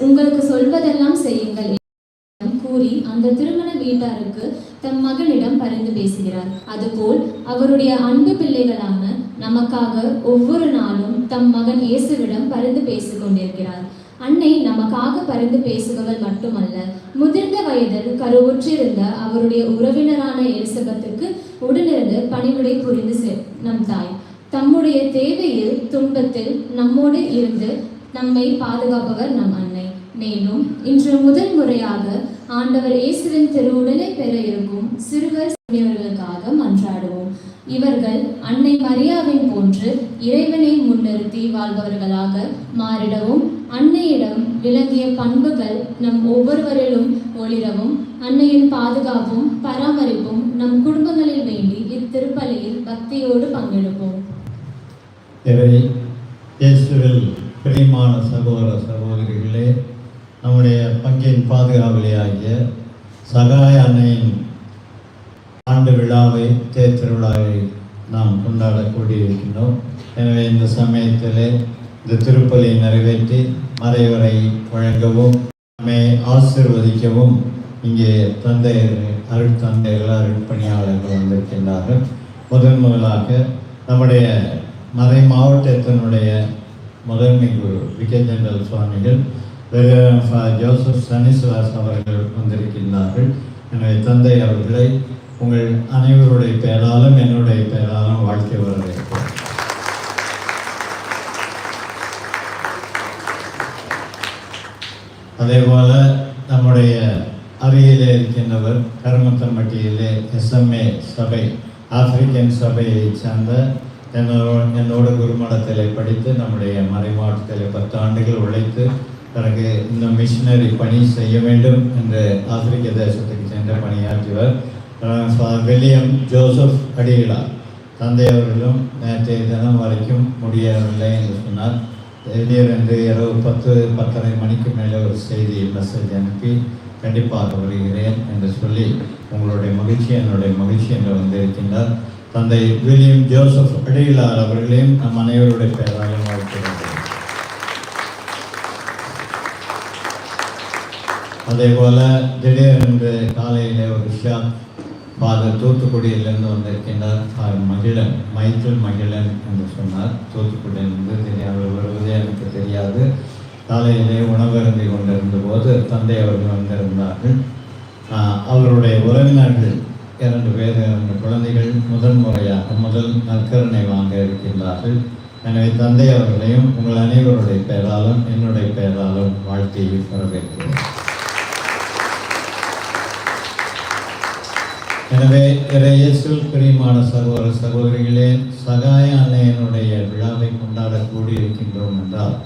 உங்களுக்கு சொல்வதெல்லாம் செய்யுங்கள் என்று கூறி அந்த திருமண வீட்டாருக்கு தம் மகனிடம் பரிந்து பேசுகிறார். அதுபோல் அவருடைய அன்பு பிள்ளைகளான நமக்காக ஒவ்வொரு நாளும் தம் மகன் இயேசுவிடம் பரிந்து பேசிக் கொண்டிருக்கிறார் அன்னை நமக்காக பரிந்து பேசுபவள் மட்டுமல்ல முதிர்ந்த வயதில் கருவுற்றிருந்த அவருடைய உறவினரான எலிசபத்துக்கு உடனிருந்து பணிவிடை புரிந்து செ- நம் தாய். தம்முடைய தேவையில் துன்பத்தில் நம்மோடு இருந்து நம்மை பாதுகாப்பவர் நம் அன்னை. மேலும் இன்று முதல் முறையாக ஆண்டவர் இயேசுவின் திருவுடலை பெற இருக்கும் சிறுவர் சிறியவர்களுக்காக மன்றாடுவோம். இவர்கள் அன்னை மரியாவின் போன்று இறைவனை முன்னிறுத்தி வாழ்பவர்களாக மாறிடவும் அன்னையிடம் விளங்கிய பண்புகள் நம் ஒவ்வொருவரிலும் ஒளிரவும் அன்னையின் பாதுகாப்பும் பராமரிப்பும் நம் குடும்பங்களில் வேண்டி இத்திருப்பலியில் பக்தியோடு பங்கெடுப்போம். இறை இயேசுவில் பிரியமான சகோதர சகோதரிகளே நம்முடைய பங்கின் பாதுகாவலியாகிய சகாய அன்னையின் ஆண்டு விழாவை தேர் திருவிழாவை நாம் கொண்டாட கூடியிருக்கின்றோம். எனவே இந்த சமயத்திலே இந்த திருப்பலியை நிறைவேற்றி மறைவரை வழங்கவும் நம்மை ஆசிர்வதிக்கவும் இங்கே தந்தையர் அருள் தந்தையர்கள் அருள் பணியாளர்கள் வந்திருக்கின்றார்கள். முதன் முதலாக நம்முடைய மறை மாவட்டத்தினுடைய முதன்மை குரு விகே ஜெனரல் சுவாமிகள் ஜோசப் சனீஸ்வாஸ் அவர்கள் வந்திருக்கின்றார்கள். எனவே தந்தை அவர்களை உங்கள் அனைவருடைய பெயராலும் என்னுடைய பெயராலும் வாழ்க்கை வரவேற்கிறேன். அதே போல நம்முடைய அருகிலே இருக்கின்றவர் கருமத்தம்பட்டியிலே எஸ்எம்ஏ சபை ஆப்பிரிக்கன் சபையைச் சார்ந்த என்னோட என்னோட குருமடத்தில் படித்து நம்முடைய மறைமாவட்டத்தில் பத்து ஆண்டுகள் உழைத்து பிறகு இந்த மிஷினரி பணி செய்ய வேண்டும் என்று ஆப்பிரிக்க தேசத்துக்கு சென்று பணியாற்றியவர் வில்லியம் ஜோசப் அடிகளா தந்தை அவர்களும் நேற்றைய தினம் வரைக்கும் முடியவில்லை என்று சொன்னார். திடீரென்று இரவு பத்து பத்தரை மணிக்கு மேலே ஒரு செய்தி மெசேஜ் அனுப்பி கண்டிப்பாக வருகிறேன் என்று சொல்லி உங்களுடைய மகிழ்ச்சி என்னுடைய மகிழ்ச்சி என்று வந்திருக்கின்றார். தந்தை வில்லியம் ஜோசப் அடியிலார் அவர்களையும் நம் அனைவருடைய பெயராலும் வாழ்த்துகிறேன் அதே போல திடீரென்று காலையிலே ஒரு ஷாக் ஃபாதர் தூத்துக்குடியிலிருந்து வந்திருக்கின்றார். ஃபார் மகிழன் மைக்கேல் மகிழன் என்று சொன்னார். தூத்துக்குடியிலிருந்து அவர் வருவதே எனக்கு தெரியாது. காலையிலே உணவருந்தி கொண்டிருந்த போது தந்தை அவர்கள் வந்திருந்தார்கள். அவருடைய உறவினர்கள் இரண்டு பேர் இரண்டு குழந்தைகள் முதல் முறையாக முதல் நற்கருணை வாங்க இருக்கின்றார்கள். எனவே தந்தை அவர்களையும் உங்கள் அனைவருடைய பெயராலும் என்னுடைய பெயராலும் வாழ்க்கையை வரவேற்கிறேன். எனவே இறையேசுல் பிரியமான சகோதர சகோதரிகளே சகாய அன்னையனுடைய விழாவை கொண்டாட கூடியிருக்கின்றோம் என்றால்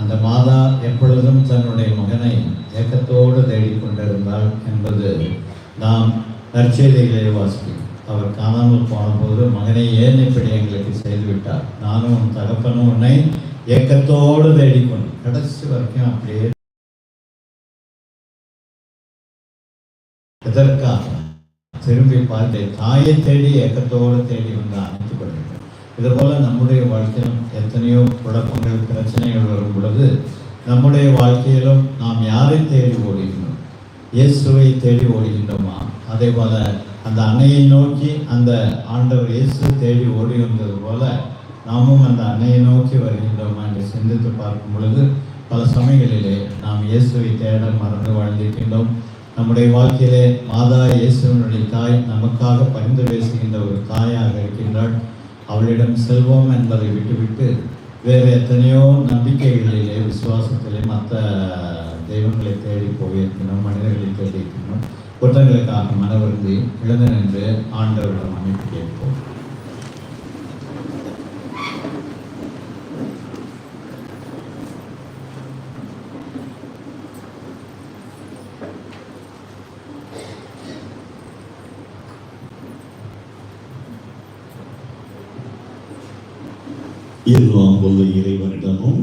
அந்த மாதா எப்பொழுதும் தன்னுடைய மகனை ஏக்கத்தோடு தேடிக்கொண்டிருந்தாள் என்பது நாம் நற்செய்திகளை வாசிக்கும். அவர் காணாமல் போனபோது மகனை ஏன் இப்படி எங்களுக்கு செய்துவிட்டார்? நானும் உன் தகப்பனும் உன்னை ஏக்கத்தோடு தேடிக்கொண்டு கடைசி வரைக்கும் அப்படியே எதற்காக? திரும்பி பார்த்து தாயை தேடி ஏக்கத்தோடு தேடி வந்து அணைத்துக் இது இதுபோல நம்முடைய வாழ்க்கையிலும் எத்தனையோ குழப்பங்கள் பிரச்சனைகள் வரும் பொழுது நம்முடைய வாழ்க்கையிலும் நாம் யாரை தேடி ஓடுகிறோம் இயேசுவை தேடி ஓடுகின்றோமா? அதே போல அந்த அன்னையை நோக்கி அந்த ஆண்டவர் இயேசு தேடி ஓடி வந்தது போல நாமும் அந்த அன்னையை நோக்கி வருகின்றோமா என்று சிந்தித்து பார்க்கும் பொழுது பல சமயங்களிலே நாம் இயேசுவை தேட மறந்து வாழ்ந்திருக்கின்றோம். நம்முடைய வாழ்க்கையிலே மாதா இயேசுவினுடைய தாய் நமக்காக பரிந்து பேசுகின்ற ஒரு தாயாக இருக்கின்றாள். அவளிடம் செல்வோம் என்பதை விட்டுவிட்டு வேறு எத்தனையோ நம்பிக்கைகளிலே விசுவாசத்திலே மற்ற தெய்வங்களை தேடி போயிருக்கணும் மனிதர்களை தேடி இருக்கணும் குற்றங்களுக்காக மனவருந்தி எழுந்து நின்று ஆண்டவரிடம் அமைப்பு கேட்போம். எல்லாம் வல்ல இறைவனிடமும்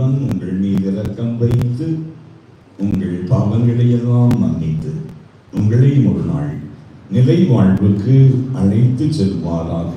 தேவன் உங்கள் மீது இரக்கம் வைத்து உங்கள் பாவங்களை எல்லாம் மன்னித்து உங்களை ஒரு நாள் நிலை வாழ்வுக்கு அழைத்து செல்வாராக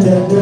die.